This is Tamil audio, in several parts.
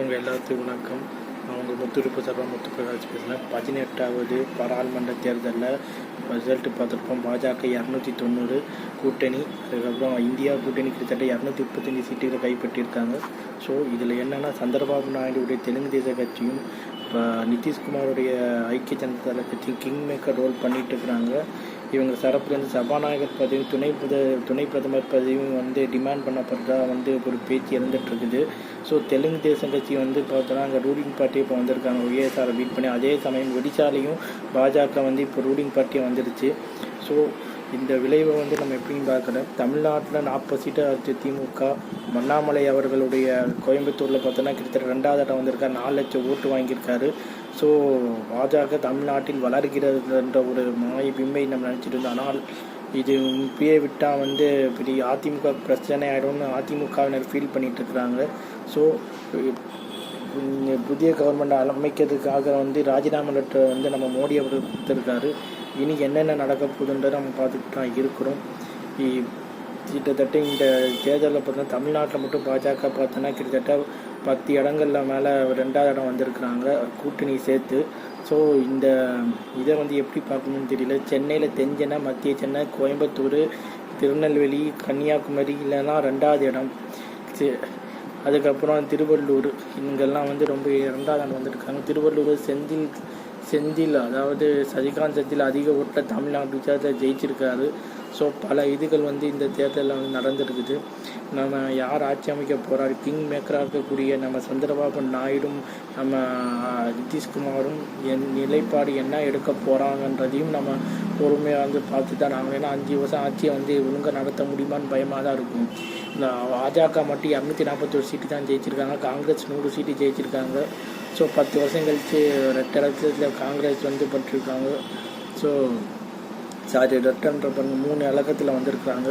உங்கள் எல்லாத்துக்கும் வணக்கம். நான் உங்கள் முத்துருப்பு சர்வா முத்து பிரகாஷ் பேசுகிறேன் பதினெட்டாவது பாராளுமன்ற தேர்தலில் ரிசல்ட்டு பார்த்துருப்போம். பாஜக இரநூத்தி தொண்ணூறு கூட்டணி. அதுக்கப்புறம் இந்தியா கூட்டணி கிட்டத்தட்ட இரநூத்தி முப்பத்தஞ்சு சீட்டுகளை கைப்பற்றியிருக்காங்க. ஸோ இதில் என்னென்னா சந்திரபாபு நாயுடுடைய தெலுங்கு தேச கட்சியும் இப்போ நிதிஷ்குமாருடைய ஐக்கிய ஜனதா தள கட்சியும் கிங் மேக்கர் ரோல் பண்ணிட்டு இருக்கிறாங்க. இவங்க தரப்புலேருந்து சபாநாயகர் பதவியும் துணை பிரத துணை பிரதமர் பதவியும் வந்து டிமாண்ட் பண்ணப்படுறதா வந்து ஒரு பேச்சு இருந்துகிட்ருக்குது ஸோ தெலுங்கு தேசம் கட்சி வந்து பார்த்தோன்னா அங்கே ரூலிங் பார்ட்டி இப்போ வந்திருக்காங்க. ஒய்எஸ்ஆரை பீட் பண்ணி அதே சமயம் ஒடிசாலையும் பாஜக வந்து இப்போ ரூலிங் பார்ட்டி வந்துடுச்சு ஸோ இந்த விளைவை வந்து நம்ம எப்படின்னு பார்க்கணும் தமிழ்நாட்டில் நாற்பது சீட்டு ஆச்சு திமுக. மண்ணாமலை அவர்களுடைய கோயம்புத்தூரில் பார்த்தோன்னா கிட்டத்தட்ட ரெண்டாவது இடம் வந்திருக்கார் நாலு லட்சம் ஓட்டு வாங்கியிருக்காரு. ஸோ பாஜக தமிழ்நாட்டில் வளர்கிறது என்ற ஒரு மாய பிம்பை நம்ம நினச்சிட்டு இருந்தோம் ஆனால் இது இப்பயே விட்டால் வந்து பெரிய அதிமுக பிரச்சனை ஆகிடும்னு அதிமுகவினர் ஃபீல் பண்ணிட்டு இருக்கிறாங்க ஸோ புதிய கவர்மெண்ட் அமைக்கிறதுக்காக வந்து ராஜினாமா லெட்டர் வந்து நம்ம மோடி அவர் கொடுத்துருக்காரு. இனி என்னென்ன நடக்க போகுதுன்றதை நம்ம பார்த்துட்டு தான் இருக்கிறோம். இ- கிட்டத்தட்ட இந்த தேர்தலில் பார்த்தோன்னா தமிழ்நாட்டில் மட்டும் பாஜக பார்த்தோன்னா கிட்டத்தட்ட பத்து இடங்கள்ல மேலே ரெண்டாவது இடம் வந்திருக்கிறாங்க கூட்டணி சேர்த்து. ஸோ இந்த இதை வந்து எப்படி பார்க்கணும்னு தெரியல. சென்னையில் தென்சென்னை மத்திய சென்னை கோயம்புத்தூர் திருநெல்வேலி கன்னியாகுமரி இல்லைன்னா ரெண்டாவது இடம். அதுக்கப்புறம் திருவள்ளூர் இங்கெல்லாம் வந்து ரொம்ப ரெண்டாவது இடம் வந்திருக்காங்க. திருவள்ளூர் செந்தில் செந்தில் அதாவது சசிகாந்த் செந்தில் அதிக ஓட்டில் தமிழ்நாடு தேர்தல் ஜெயிச்சிருக்காரு. ஸோ பல இதுகள் வந்து இந்த தேர்தலில் வந்து நடந்துருக்குது. நம்ம யார் ஆட்சி அமைக்க போகிறார் கிங் மேக்கராக இருக்கக்கூடிய நம்ம சந்திரபாபு நாயுடும் நம்ம நிதிஷ்குமாரும் என் நிலைப்பாடு என்ன எடுக்க போகிறாங்கன்றதையும் நம்ம பொறுமையாக வந்து பார்த்து தான் நாங்கள் ஏன்னா அஞ்சு வருஷம் ஆட்சியை வந்து ஒழுங்காக நடத்த முடியுமான்னு பயமாக தான் இருக்கும். இந்த பாஜக மட்டும் இரநூத்தி நாற்பத்தொரு சீட்டு தான் ஜெயிச்சிருக்காங்க. காங்கிரஸ் நூறு சீட்டு ஜெயிச்சிருக்காங்க. ஸோ பத்து வருஷம் கழித்து ரெட்டரத்தில் காங்கிரஸ் வந்து பட்டிருக்காங்க. ஸோ சாரி ரெட்டன்ற பண்ண மூணு இலக்கத்தில் வந்திருக்கிறாங்க.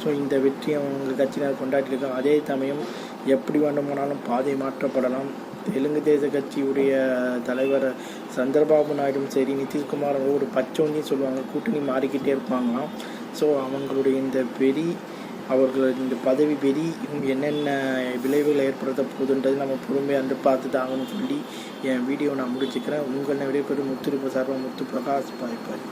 ஸோ இந்த வெற்றியை அவங்க கட்சியினர் கொண்டாடிருக்காங்க அதே சமயம் எப்படி வேண்டுமானாலும் பாதை மாற்றப்படலாம். தெலுங்கு தேச கட்சியுடைய தலைவர் சந்திரபாபு நாயுடும் சரி நிதிஷ்குமார் ஒரு பச்சோன்னு சொல்லுவாங்க கூட்டணி மாறிக்கிட்டே இருப்பாங்களாம். ஸோ அவங்களுடைய இந்த வெறி அவர்கள் இந்த பதவி வெறி என்னென்ன விளைவுகள் ஏற்படுத்த போகுதுன்றது நம்ம பொறுமையாக வந்து பார்த்து தாங்கன்னு சொல்லி என் வீடியோ நான் முடிச்சுக்கிறேன். உங்களை விடைபெறும் முத்துருப்பு சார்பாக முத்து பிரகாஷ் பாய்.